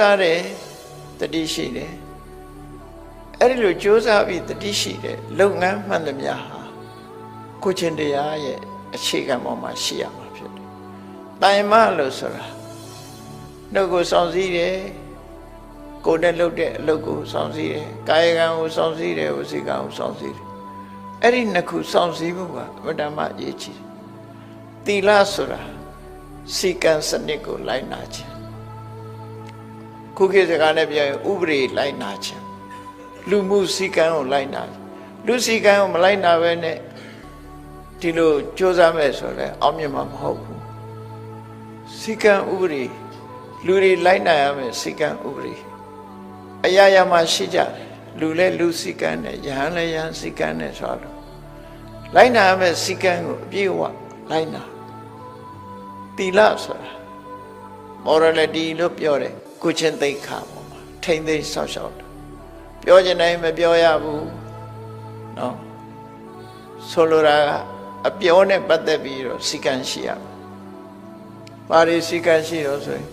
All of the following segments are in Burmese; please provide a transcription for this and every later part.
စားတယ်တတိရှိတယ်အဲ့ဒီလိုကြိုးစားပြီးတတိရှိတယ်လုပ်ငန်းမှန်သမျှဟာကိုချင်းတရားရဲ့အခြေခံပေါ်မှာရှိရမှာဖြစ်တယ်။တိုင်မလို့ဆိုတာနှုတ်ကိုစောင့်စည်းတယ်ကိုယ်နဲ့လုပ်တဲ့အလုပ်ကိုစောင့်စည်းတယ်ကာယကံကိုစောင့်စည်းတယ်ဝစီကံကိုစောင့်စည်းတယ်အဲ့ဒီနှစ်ခုစောင့်စည်းမှုကအမတ္တမအရေးကြီးတယ်။သီလဆိုတာစီကံစနစ်ကိုလိုက်နာခြင်း ခုခေတ်စကားနဲ့ပြောရင်ဥပဒေလိုက်နာခြင်းလူမှုစည်းကမ်းကိုလိုက်နာလူစည်းကမ်းကိုမလိုက်နာပဲနဲ့ဒီလိုကြိုးစားမဲ့ဆိုလဲအောင်မြင်မှာမဟုတ်ဘူးစည်းကမ်းဥပဒေလူတွေလိုက်နာရမယ်စည်းကမ်းဥပဒေအရာရာမှာရှိကြတယ်လူလဲလူစည်းကမ်းနဲ့ယဟန်လဲယဟန်စည်းကမ်းနဲ့ဆိုတော့လိုက်နာရမယ်စည်းကမ်းကိုအပြည့်အဝလိုက်နာတိလဆိုတာ morality လို့ပြောတယ် ကိုချင်းသိက္ခာပေါ်မှာထိမ့်သိမ်းဆောက်ရှောက်တာပြောချင်တိုင်းမပြောရဘူးเนาะဆိုလိုတာကအပြောနဲ့ပတ်သက်ပြီးတော့စီကံရှိရမယ်။ပါရီစီကံရှိတော့ဆိုရင်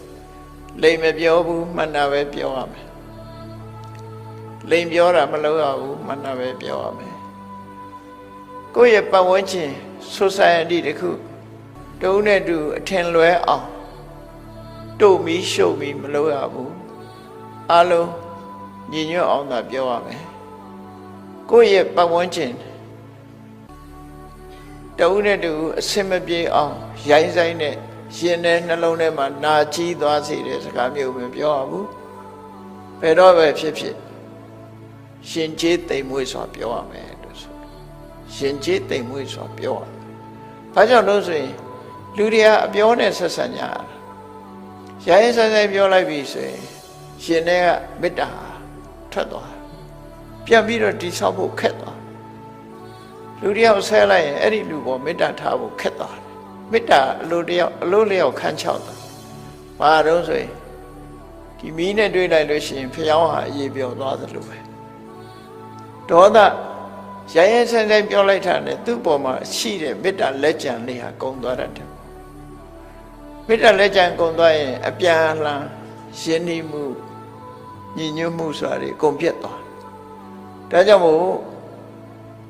လိမ်မပြောဘူးမှန်တာပဲပြောရမယ်။လိမ်ပြောတာမလုပ်ရဘူးမှန်တာပဲပြောရမယ်။ကိုယ့်ရဲ့ပတ်ဝန်းကျင် society တခုတုံးနဲ့တူအထင်လွဲအောင် တို့မီရှုပ်မီမလုပ်ရဘူးအလုံးညီညွတ်အောင်သာပြောရမယ်ကိုယ့်ရဲ့ပတ်ဝန်းကျင်တဦးနဲ့တူအစင်မပြေအောင်ရိုင်းဆိုင်နဲ့ရှင်တဲ့နှလုံးထဲမှာနာကြီးသွားစေတဲ့စကားမျိုးမပြောရဘူးဘယ်တော့ပဲဖြစ်ဖြစ်ရှင်ကျေးတိမ်မွေးစွာပြောရမယ်လို့ဆိုရှင်ကျေးတိမ်မွေးစွာပြောရမယ်ဘာကြောင့်လို့ဆိုရင်လူတွေကအပြောနဲ့ဆက်ဆံကြတာ ရိုင်းဆိုင်ဆိုင်ပြောလိုက်ပြီဆိုရင်ရှင်တဲ့ကမေတ္တာထွက်သွားပြန်ပြီးတော့တိဆောက်ဖို့ခက်သွားလူတယောက်ဆဲလိုက်ရင်အဲ့ဒီလူပေါ်မေတ္တာထားဖို့ခက်သွားတယ်မေတ္တာအလိုတယောက်အလိုလျောက်ခန်းချောက်တာဘာတော့ဆိုရင်ဒီမီးနဲ့တွေးလိုက်လို့ရှိရင်ဖျောင်းဟာအရေးပြောသွားသလိုပဲဒေါသရိုင်းရိုင်းဆန်းဆန်းပြောလိုက်တာနဲ့သူ့ပေါ်မှာရှိတဲ့မေတ္တာလက်ကြံလေးဟာကုံသွားတတ်တယ် မေတ္တာလက်ကြံကုံသွားရင်အပြန်အလှန်ရှင်းနေမှုညီညွတ်မှုဆိုတာတွေကုန်ပြတ်သွားဒါကြောင့်မို့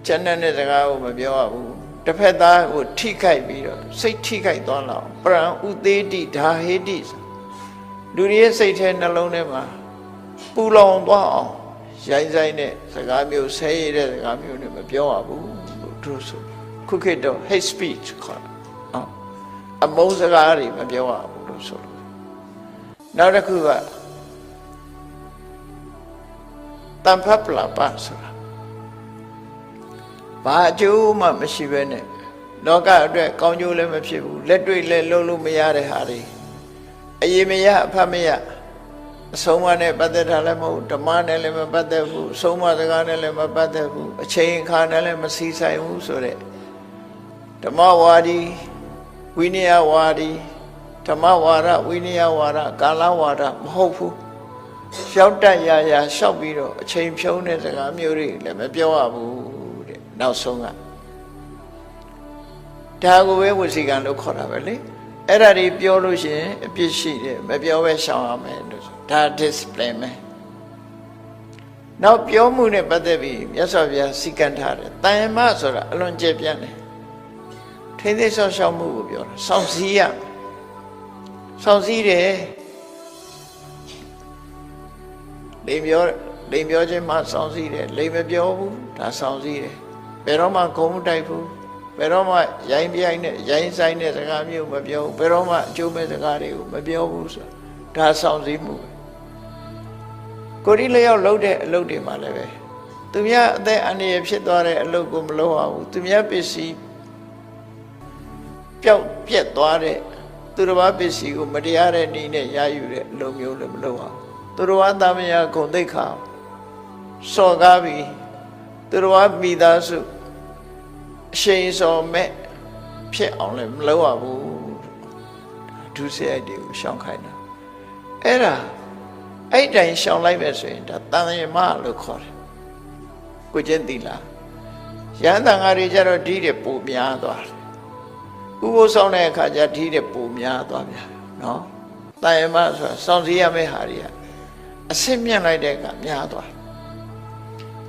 ကျန်တဲ့စကားကိုမပြောရဘူးတစ်ဖက်သားကိုထိခိုက်ပြီးတော့စိတ်ထိခိုက်သွားလောက်ပရံဥသေးတိဓာဟေတိလူတွေရဲ့စိတ်ထဲနှလုံးထဲမှာပူလောင်သွားအောင်ရိုင်းဆိုင်တဲ့စကားမျိုးဆဲရတဲ့စကားမျိုးနဲ့မပြောရဘူးလို့သူဆိုခုခေတ်တော့ hate speech ခေါ်နော် အမုန်းစကားတွေမပြောရဘူးလို့ဆိုလို့နောက်တစ်ခုကတမ္ဖပလာပဆိုတာဘာအကျိုးမှမရှိဘဲနဲ့လောကအတွက်ကောင်းကျိုးလည်းမဖြစ်ဘူးလက်တွေ့လည်းလုံးလို့မရတဲ့ဟာတွေအရေးမရအဖတ်မရအဆုံးအမနဲ့ပတ်သက်တာလည်းမဟုတ်ဓမ္မနဲ့လည်းမပတ်သက်ဘူးအဆုံးအမစကားနဲ့လည်းမပတ်သက်ဘူးအချိန်အခါနဲ့လည်းမစီဆိုင်ဘူးဆိုတဲ့ဓမ္မဝါဒီ ဝိနည်းဝါဒီဓမ္မဝါဒဝိနည်းဝါဒကာလဝါဒမဟုတ်ဘူးရှောက်တတ်ရရရှောက်ပြီးတော့အချိန်ဖြုံးတဲ့စကားမျိုးတွေလည်းမပြောရဘူးတဲ့နောက်ဆုံးကဒါကိုပဲဝစီကံလို့ခေါ်တာပဲလေအဲ့ဒါတွေပြောလို့ရှိရင်အပြစ်ရှိတယ်မပြောပဲရှောင်ရမယ်လို့ဆိုဒါ discipline ပဲနောက်ပြောမှုနဲ့ပတ်သက်ပြီးမြတ်စွာဘုရားစီကံထားတယ်တန်ယမဆိုတာအလွန်ကျပြန့်တယ် ထိမ့်သိမ်းဆောင်ရှောက်မှုကိုပြောတာစောင့်စည်းရစောင့်စည်းတယ်လိမ်ပြောလိမ်ပြောခြင်းမှစောင့်စည်းတယ်လိမ်မပြောဘူးဒါစောင့်စည်းတယ်ဘယ်တော့မှဂုံမတိုက်ဘူးဘယ်တော့မှရိုင်းပြိုင်နဲ့ရိုင်းဆိုင်တဲ့စကားမျိုးမပြောဘူးဘယ်တော့မှအကျိုးမဲ့စကားတွေကိုမပြောဘူးဆိုဒါစောင့်စည်းမှုကိုရီလျောက်လှုပ်တဲ့အလုပ်တွေမှာလည်းပဲသူများအသက်အန္တရာယ်ဖြစ်သွားတဲ့အလုပ်ကိုမလုပ်ရဘူးသူများပစ္စည်း ပျောက်ပြက်သွားတဲ့သူတစ်ပါးပစ္စည်းကိုမတရားတဲ့နည်းနဲ့ရယူတဲ့အလုပ်မျိုးလည်းမလုပ်အောင်သူတော်ဘာသမယဂုံသိက္ခာစော်ကားပြီးသူတော်ဘာမိသားစုအရှိန်စော်မဲ့ဖြစ်အောင်လည်းမလုပ်ရဘူးဒုစရိုက်တွေကိုရှောင်ခိုင်းတာအဲ့ဒါအဲ့တိုင်ရှောင်လိုက်ပဲဆိုရင်ဒါတန်ရမလို့ခေါ်တယ်ကိုကျင့်သီလားရဟန်းတန်ဃာတွေကြတော့ဒီတဲ့ပုံများသွားတယ် ဥပုသ်ဆောင်တဲ့အခါကျဒီတဲ့ပုံများသွားပြန်နော်တန်ရမဆိုတာစောင့်စည်းရမယ့်ဟာတွေကအဆင့်မြင့်လိုက်တဲ့အခါများသွားတယ်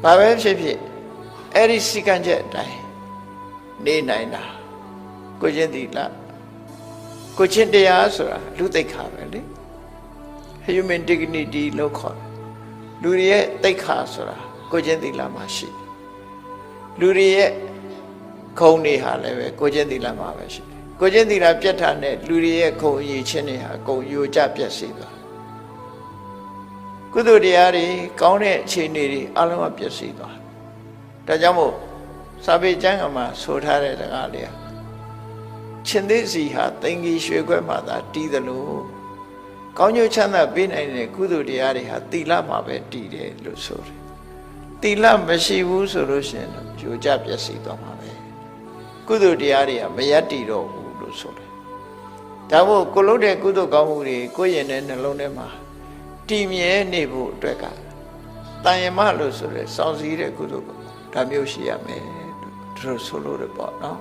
ဘာပဲဖြစ်ဖြစ်အဲ့ဒီစီကံချက်အတိုင်းနေနိုင်တာကိုချင်းသီလကိုချင်းတရားဆိုတာလူသိက္ခာပဲလေ human dignity လို့ခေါ်တယ်လူတွေရဲ့သိက္ခာဆိုတာကိုချင်းသီလမှာရှိတယ်လူတွေရဲ့ ခုံတွေဟာလည်းပဲကိုချင်းသီလမှာပဲရှိတယ်ကိုချင်းသီလပြတ်ထားတဲ့လူတွေရဲ့ခုံအရေးချင်းတွေဟာအကုန်ယိုကျပြတ်စေသွားတယ်ကုသိုလ်တရားတွေကောင်းတဲ့အခြေအနေတွေအလုံးအပြည့်စည်သွားတယ်ဒါကြောင့်မို့စာပေကျမ်းကမှာဆိုထားတဲ့စကားလေးဟာရှင်သေးစီဟာတင်ကြီးရွှေခွဲမှသာတီးသလိုကောင်းကျိုးချမ်းသာပေးနိုင်တဲ့ကုသိုလ်တရားတွေဟာတီလမှာပဲတည်တယ်လို့ဆိုတယ်တီလမရှိဘူးဆိုလို့ရှိရင်တော့ယိုကျပြည့်စည်သွားမှာပဲ ကုသိုလ်တရားတွေကမယက်တည်တော့ဘူးလို့ဆိုတယ်ဒါမို့ကိုလို့တဲ့ကုသိုလ်ကောင်းမှုတွေကိုယ့်ရင်ထဲနှလုံးထဲမှာတည်မြဲနေဖို့အတွက်ကတန်ယမလို့ဆိုရဲစောင့်စည်းတဲ့ကုသိုလ်ကဒါမျိုးရှိရမယ်လို့သူတို့ဆိုလို့ရပေါ့နော်